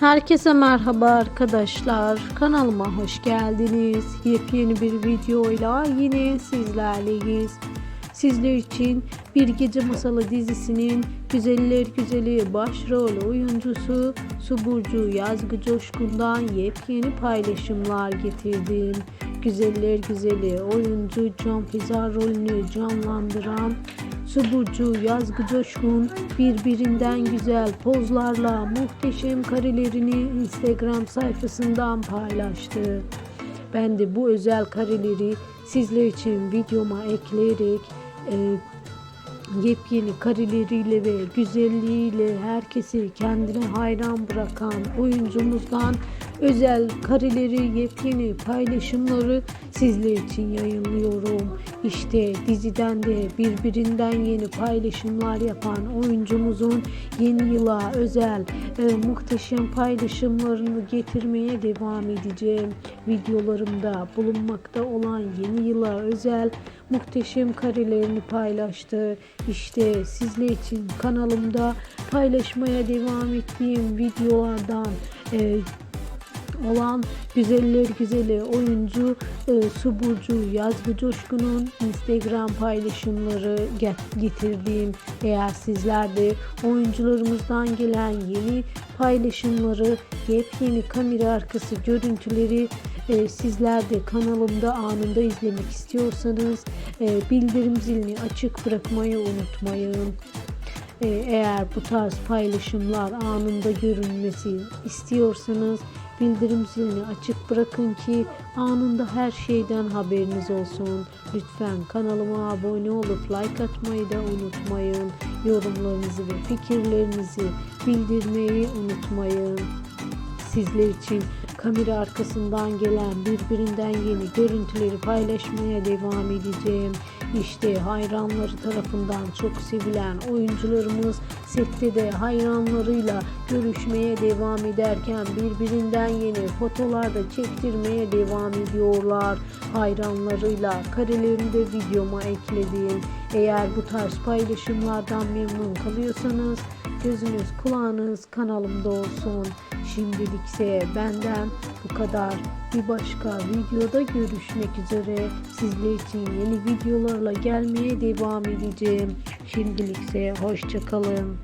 Herkese merhaba arkadaşlar. Kanalıma hoş geldiniz. Yepyeni bir videoyla yine sizlerleyiz. Sizler için Bir Gece Masalı dizisinin Güzeller Güzeli başrol oyuncusu Suburcu Yazgı Coşkun'dan yepyeni paylaşımlar getirdim. Güzeller Güzeli oyuncu Can Pizar rolünü canlandıran Suburcu Yazgı Coşkun birbirinden güzel pozlarla muhteşem karelerini Instagram sayfasından paylaştı. Ben de bu özel kareleri sizler için videoma ekleyerek e, yepyeni kareleriyle ve güzelliğiyle herkesi kendine hayran bırakan oyuncumuzdan özel kareleri, yepyeni paylaşımları sizler için yayınlıyorum. İşte diziden de birbirinden yeni paylaşımlar yapan oyuncumuzun yeni yıla özel e, muhteşem paylaşımlarını getirmeye devam edeceğim. Videolarımda bulunmakta olan yeni yıla özel muhteşem karelerini paylaştı. İşte sizler için kanalımda paylaşmaya devam ettiğim videolardan e, olan güzeller güzeli oyuncu e, Suburcu Yazgı Coşkun'un Instagram paylaşımları get- getirdiğim eğer sizler de oyuncularımızdan gelen yeni paylaşımları yepyeni kamera arkası görüntüleri e, sizler de kanalımda anında izlemek istiyorsanız e, bildirim zilini açık bırakmayı unutmayın. E, Eğer bu tarz paylaşımlar anında görünmesi istiyorsanız bildirim zilini açık bırakın ki anında her şeyden haberiniz olsun. Lütfen kanalıma abone olup like atmayı da unutmayın. Yorumlarınızı ve fikirlerinizi bildirmeyi unutmayın. Sizler için kamera arkasından gelen birbirinden yeni görüntüleri paylaşmaya devam edeceğim. İşte hayranları tarafından çok sevilen oyuncularımız sette de hayranlarıyla görüşmeye devam ederken birbirinden yeni fotolar da çektirmeye devam ediyorlar. Hayranlarıyla karelerini de videoma ekledim. Eğer bu tarz paylaşımlardan memnun kalıyorsanız gözünüz kulağınız kanalımda olsun. Şimdilikse benden bu kadar. Bir başka videoda görüşmek üzere. Sizler için yeni videolarla gelmeye devam edeceğim. Şimdilikse hoşçakalın.